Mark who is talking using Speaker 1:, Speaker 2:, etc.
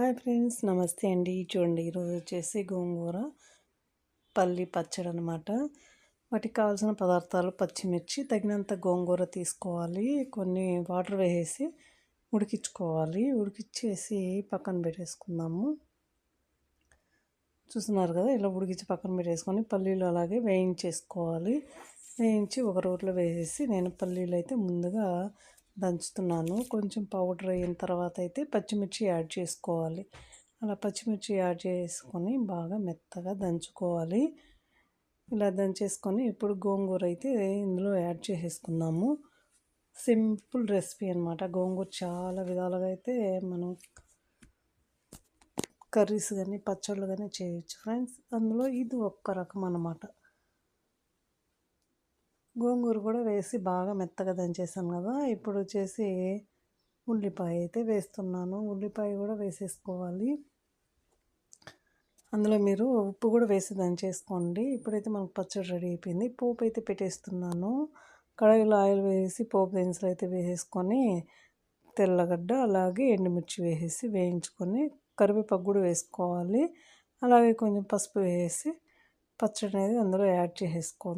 Speaker 1: Hi friends నమస్తే అండి. చూడండి ఈరోజు వచ్చేసి గోంగూర పల్లి పచ్చడి అనమాట వాటికి కావాల్సిన పదార్థాలు పచ్చిమిర్చి తగినంత గోంగూర తీసుకోవాలి. కొన్ని వాటర్ వేసేసి ఉడికించుకోవాలి. ఉడికిచ్చేసి పక్కన పెట్టేసుకుందాము. చూస్తున్నారు కదా ఇలా ఉడికించి పక్కన పెట్టేసుకొని పల్లీలు అలాగే వేయించేసుకోవాలి. వేయించి ఒక రోట్లో వేసేసి నేను పల్లీలు అయితే ముందుగా దంచుతున్నాను. కొంచెం పౌడర్ అయిన తర్వాత అయితే పచ్చిమిర్చి యాడ్ చేసుకోవాలి. అలా పచ్చిమిర్చి యాడ్ చేసుకొని బాగా మెత్తగా దంచుకోవాలి. ఇలా దంచేసుకొని ఇప్పుడు గోంగూర అయితే ఇందులో యాడ్ చేసేసుకుందాము. సింపుల్ రెసిపీ అనమాట గోంగూర చాలా విధాలుగా అయితే మనం కర్రీస్ కానీ పచ్చళ్ళు కానీ చేయొచ్చు ఫ్రెండ్స్. అందులో ఇది ఒక్క రకం అనమాట గోంగూర కూడా వేసి బాగా మెత్తగా దంచేసాను కదా. ఇప్పుడు వచ్చేసి ఉల్లిపాయ అయితే వేస్తున్నాను. ఉల్లిపాయ కూడా వేసేసుకోవాలి. అందులో మీరు ఉప్పు కూడా వేసి దంచేసుకోండి. ఇప్పుడైతే మనకు పచ్చడి రెడీ అయిపోయింది. పోపు అయితే పెట్టేస్తున్నాను. కడాయిలో ఆయిల్ వేసి పోపు దినుసులు అయితే వేసేసుకొని తెల్లగడ్డ అలాగే ఎండుమిర్చి వేసేసి వేయించుకొని కరివేపాకు కూడా వేసుకోవాలి. అలాగే కొంచెం పసుపు వేసి పచ్చడి అనేది అందులో యాడ్ చేసేసుకోండి